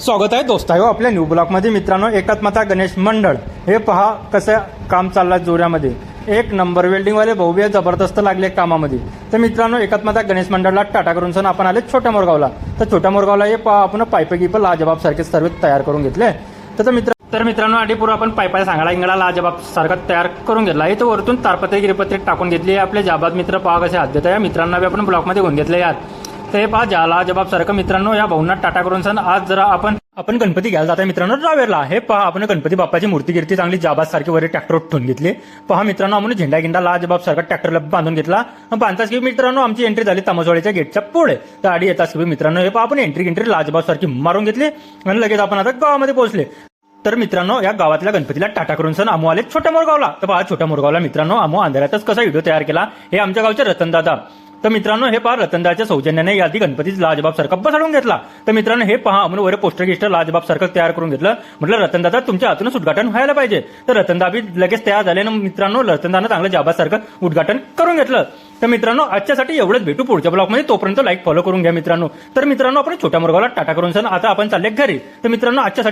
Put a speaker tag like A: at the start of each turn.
A: स्वागत आहे दोस्तायो हो, आपल्या न्यू ब्लॉकमध्ये मित्रांनो एकात्मता गणेश मंडळ. हे पहा कसं काम चाललं जोऱ्यामध्ये एक नंबर वेल्डिंगवाले भव्य जबरदस्त लागले कामामध्ये. तर मित्रांनो एकात्मता गणेश मंडळला टाटा करून सण आपण आले छोट्या मोरगावला. तर छोट्या मोरगावला हे पहा आपण पाईप गिप लाजबाब सारखे सर्व तयार करून घेतले. तर मित्र तर मित्रांनो आधी पुढे आपण पायपाय सांगायला इंगळा लाजबाब सारखा तयार करून घेतला. आहे तर वरतून तारपत्री गिरपत्री टाकून घेतली आपले जाबाद मित्र. पहा कसे हात देत आहे मित्रांना आपण ब्लॉकमध्ये घेऊन घेतले यात. तर हे पहा ज्याला जबाब सारखं. मित्रांनो या भाऊंना टाटा करून सण आज जरा आपण आपण गणपती घ्यायला जाता मित्रांनो रावेरला हे पहा आपण गणपती बाप्पाची मूर्ती गिरती चांगली जाबाद सारखी वर ट्रॅक्टर ठेवून घेतली. पहा मित्रांनो आपण झेंडा गिंडा ला जबाब सारखा ट्रॅक्टरला बांधून घेतला. बांधताच की मित्रांनो आमची एंट्री झाली तमाजवाडीच्या गेटच्या पुढे. तर आडी येताच की मित्रांनो हे पहा आपण एंट्री गिंट्री लाजबाब सारखी मारून घेतली. आणि लगेच आपण आता गावामध्ये पोहोचले. तर मित्रांनो या गावातल्या गणपतीला टाटा करून सण आमू आले छोट्या मोरगावला. तर पहा छोट्या मोरगावला मित्रांनो आमू अंधारातच कसा व्हिडिओ तयार केला हे आमच्या गावचे रतनदादा तर मित्रांनो हे पहा रतनदाच्या सौजन्याने यादी गणपती लाजबाब सारखा बसाडून घेतला. तर मित्रांनो हे पहा आम्ही वर पोस्टर गिस्टर लाजबाब सारखं तयार करून घेतलं. म्हटलं रतनदादा तुमच्या हातूनच उद्घाटन व्हायला पाहिजे. तर रतनदा बी लगेच तयार झाले मित्रांनो रतनदानं चांगलं जाबासारखं उद्घाटन करून घेतलं. तर मित्रांनो आजच्यासाठी एवढंच भेटू. पुढच्या ब्लॉगमध्ये तोपर्यंत लाईक फॉलो करून घ्या मित्रांनो. तर मित्रांनो आपण छोट्या मुरगावला टाटा करून सण. आता आपण चालले घरी. तर मित्रांनो आजच्यासाठी